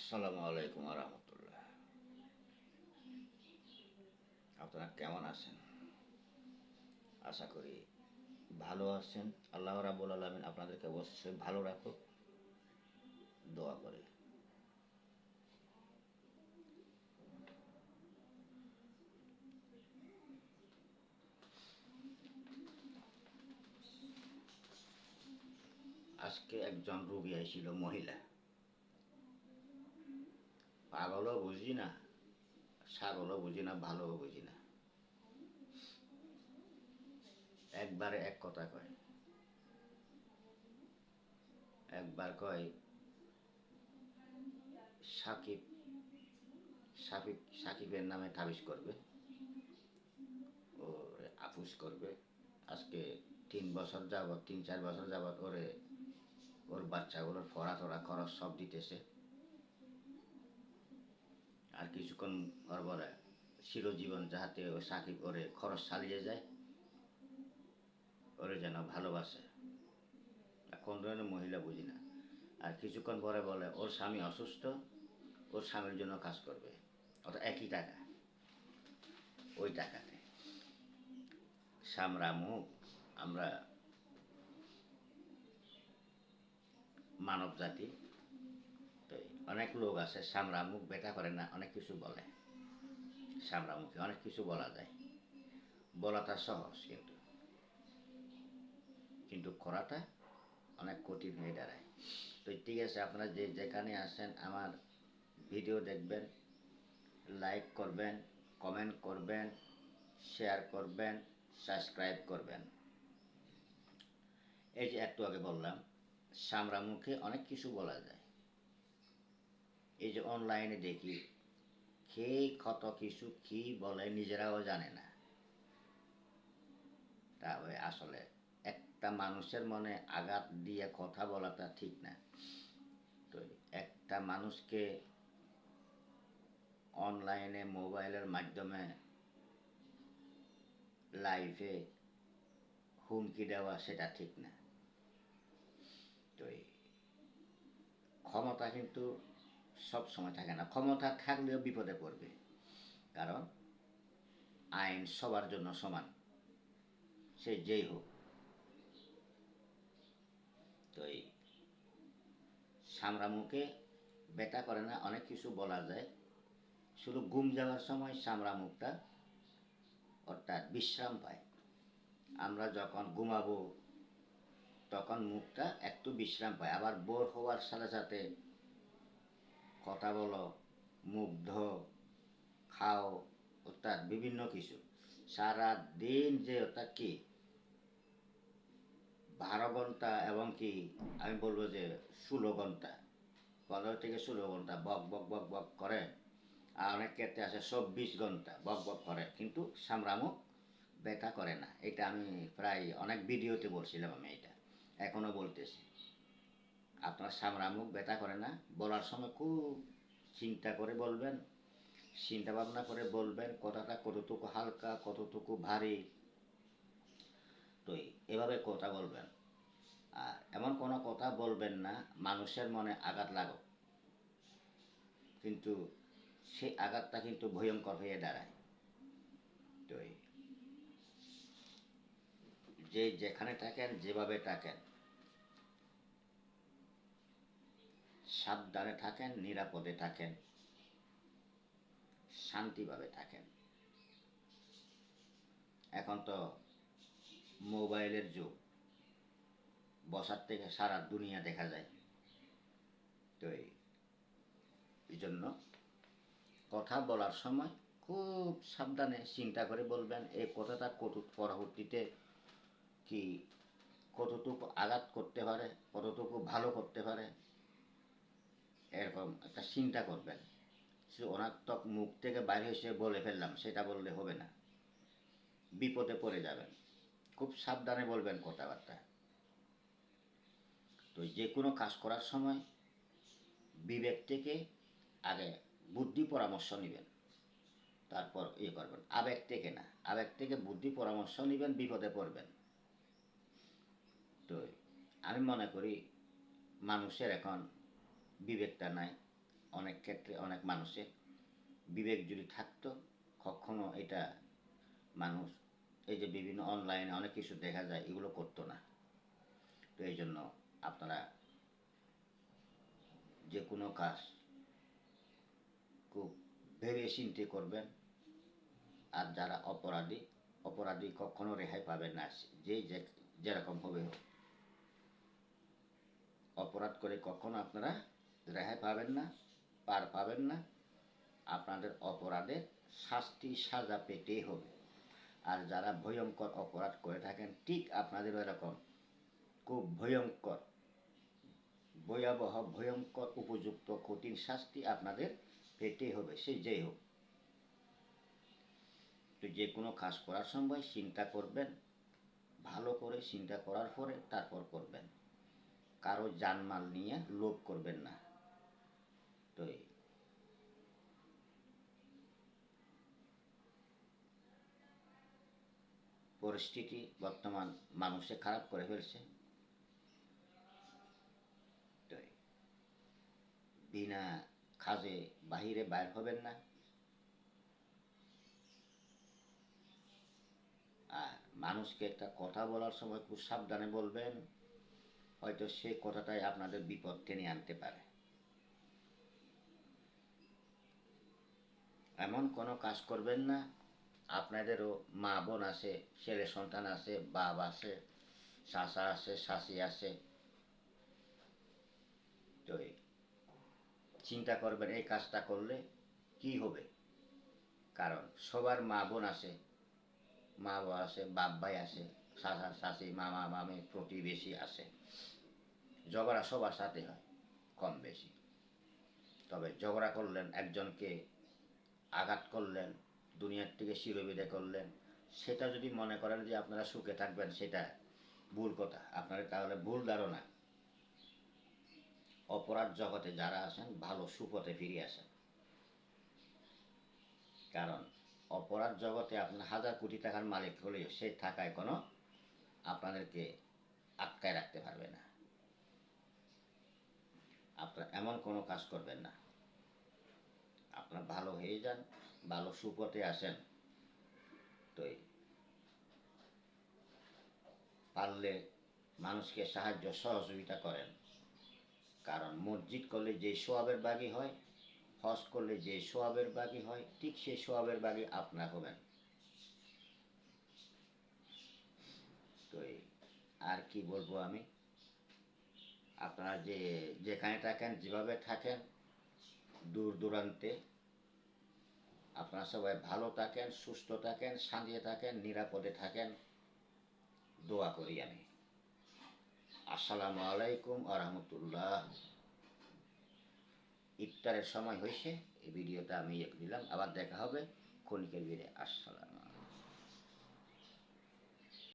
আসসালামু আলাইকুম রহমতুল্লাহ আপনারা কেমন আছেন? আশা করি ভালো আছেন। আল্লাহ রাবুল আলমিন আপনাদেরকে অবশ্যই ভালো রাখুক, দোয়া করে। আজকে একজন রোগী আইছিল, মহিলা। পাগলও বুঝি না, ছাগলও বুঝি না, ভালোও বুঝি না। একবারে এক কথা কয়। একবার কয়, সাকিব সাকিব, সাকিবের নামে তাবিজ করবে, ওরে আপুস করবে। আজকে তিন বছর যাবৎ, তিন চার বছর যাবৎ ওরে, ওর বাচ্চাগুলোর ফড়া টড়া খরচ সব দিতেছে। আর কিছুক্ষণ পরে চিরজীবন যাহাতে ও সাকিব ওরে খরচ চালিয়ে যায়, ওরে যেন ভালোবাসে। কোন ধরনের মহিলা বুঝি না। আর কিছুক্ষণ পরে বলে, ওর স্বামী অসুস্থ, ওর স্বামীর জন্য কাজ করবে। অর্থাৎ একই টাকা। ওই টাকাতে। সামরা মুখ, আমরা মানব জাতি অনেক লোক আছে, সামরা মুখ বেটা করে না, অনেক কিছু বলে। সামরা মুখে অনেক কিছু বলা যায়। বলাটা সহজ কিন্তু। কিন্তু করাটা অনেক কঠিন হয়ে দাঁড়ায়। তো ঠিক আছে, আপনারা যে যেখানে আসেন আমার ভিডিও দেখবেন, লাইক করবেন, কমেন্ট করবেন, শেয়ার করবেন, সাবস্ক্রাইব করবেন। এই যে একটু আগে বললাম, সামরা মুখে অনেক কিছু বলা যায়। এই যে অনলাইনে দেখি, কে কত কিছু কি বলে নিজেরাও জানে না। তা ওই আসলে একটা মানুষের মনে আঘাত দিয়ে কথা বলাটা ঠিক না। তো একটা মানুষকে অনলাইনে মোবাইলের মাধ্যমে লাইভে হুমকি দেওয়া সেটা ঠিক না। তো ক্ষমতা কিন্তু সব সময় থাকে না। ক্ষমতা থাকলেও বিপদে পড়বে। কারণ আইন সবার জন্য সমান। সে যেই হোক। তো এই সামরা মুখে বেটা করে না, অনেক কিছু বলা যায়। শুধু ঘুম যাওয়ার সময় সামরা মুখটা অর্থাৎ বিশ্রাম পায়। আমরা যখন ঘুমাবো, তখন মুখটা একটু বিশ্রাম পায়। আবার বোর হওয়ার সাথে সাথে কথা বলো, মুগ্ধ, খাও, অর্থাৎ বিভিন্ন কিছু। সারা দিন যে, অর্থাৎ কি? বারো ঘণ্টা এবং কি, আমি বলব যে, ষোলো ঘণ্টা। পনেরো থেকে ষোলো ঘণ্টা, বক বক বক বক করে। আর অনেক ক্ষেত্রে আছে চব্বিশ ঘণ্টা, বক বক করে। কিন্তু সামরামুখ ব্যথা করে না। এটা আমি প্রায় অনেক ভিডিওতে বলছিলাম আমি এটা। এখনও বলতেছি। আপনার সামরামুখ ব্যথা করে না? বলার সময় খুব চিন্তা করে বলবেন, চিন্তা ভাবনা করে বলবেন, কথাটা কতটুকু হালকা, কতটুকু ভারী। তো এভাবে কথা বলবেন। আর এমন কোনো কথা বলবেন না, মানুষের মনে আঘাত লাগুক। কিন্তু সেই আঘাতটা কিন্তু ভয়ঙ্কর হয়ে দাঁড়ায়। তো যে যেখানে থাকেন, যেভাবে থাকেন। সাবধানে থাকেন, নিরাপদে থাকেন, শান্তিভাবে থাকেন। এখন তো মোবাইলের যুগ। বসার থেকে সারা দুনিয়া দেখা যায়। তো এই জন্য কথা বলার সময় খুব সাবধানে চিন্তা করে বলবেন এই কথাটা কত পরবর্তীতে কি কতটুকু আঘাত করতে পারে, কতটুকু ভালো করতে পারে? এরকম একটা চিন্তা করবেন সে অনাত্মক মুখ থেকে বাইরে এসে বলে ফেললাম, সেটা বললে হবে না। বিপদে পড়ে যাবেন। খুব সাবধানে বলবেন কথাবার্তা। তো যে কোনো কাজ করার সময় বিবেক থেকে আগে বুদ্ধি পরামর্শ নেবেন। তারপর ইয়ে করবেন। আবেগ থেকে না, আবেগ থেকে বুদ্ধি পরামর্শ নেবেন, বিপদে পড়বেন। তো আমি মনে করি মানুষের এখন বিবেকটা নাই। অনেক ক্ষেত্রে অনেক মানুষের বিবেক যদি থাকতো, কখনো এটা মানুষ এই যে বিভিন্ন অনলাইনে অনেক কিছু দেখা যায়, এগুলো করতো না। তো এই জন্য আপনারা যে কোনো কাজ খুব ভেবে চিন্তে করবেন। আর যারা অপরাধী অপরাধী কখনো রেহাই পাবেন না। যে যেরকম হবে অপরাধ করে কখনো আপনারা রেহাই পাবেন না, পার পাবেন না। আপনাদের অপরাধের শাস্তি সাজা পেতেই হবে। আর যারা ভয়ঙ্কর অপরাধ করে থাকেন, ঠিক আপনাদের এরকম খুব ভয়ঙ্কর, ভয়াবহ, ভয়ঙ্কর, উপযুক্ত, কঠিন শাস্তি আপনাদের পেতে হবে, সে যেই হোক। তো যে কোনো কাজ করার সময় চিন্তা করবেন, ভালো করে চিন্তা করার পরে তারপর করবেন। কারও জানমাল নিয়ে লোভ করবেন না। এই পরিস্থিতি বর্তমান মানুষে খারাপ করে ফেলছে। বিনা খাজে বাহিরে বাইর হবেন না। আর মানুষকে একটা কথা বলার সময় খুব সাবধানে বলবেন, হয়তো সেই কথাটাই আপনাদের বিপদ টেনে আনতে পারে। এমন কোনো কাজ করবেন না। আপনাদেরও মা বোন আছে, ছেলে সন্তান আছে, বাপ আছে শাশা আছে শাশি আছে। তো চিন্তা করবেন, এই কাজটা করলে কি হবে? কারণ সবার মা বোন আছে, মা বাবা আছে, বাপ ভাই আছে শাশা শাশি মামা, মামি, প্রতিবেশী আছে। ঝগড়া সবার সাথে হয়, কম বেশি। তবে ঝগড়া করলেন একজনকে আঘাত করলেন, দুনিয়ার থেকে শিরোবিদে করলেন, সেটা যদি মনে করেন যে আপনারা সুখে থাকবেন, সেটা ভুল কথা। আপনারা তাহলে ভুল ধারণা। অপরাধ জগতে যারা আছেন, ভালো সুপথে ফিরে আসেন। কারণ অপরাধ জগতে আপনার হাজার কোটি টাকার মালিক হলেও সে থাকায় কোনো আপনাদেরকে আটকায় রাখতে পারবে না। আপনারা এমন কোনো কাজ করবেন না। আপনার ভালো হয়ে যান, ভালো সুপথে আসেন। তো পারলে মানুষকে সাহায্য, সহযোগিতা করেন। কারণ মসজিদ করলে যে সোয়াবের বাগি হয়, হজ করলে যে সোয়াবের বাগি হয়, ঠিক সেই সোয়াবের বাগি আপনার হবেন। তো আর কি বলব আমি? আপনারা যে যেখানে থাকেন, যেভাবে থাকেন দূর দূরান্তে আপনারা সবাই ভালো থাকেন, সুস্থ থাকেন, শান্তিতে থাকেন, নিরাপদে থাকেন। দোয়া করি আমি। আসসালামু আলাইকুম আরহামতুল্লাহ ইফতারের সময় হয়েছে এই ভিডিওটা আমি দিলাম, আবার দেখা হবে। ক্ষণিকের ভিড়ে আসসালাম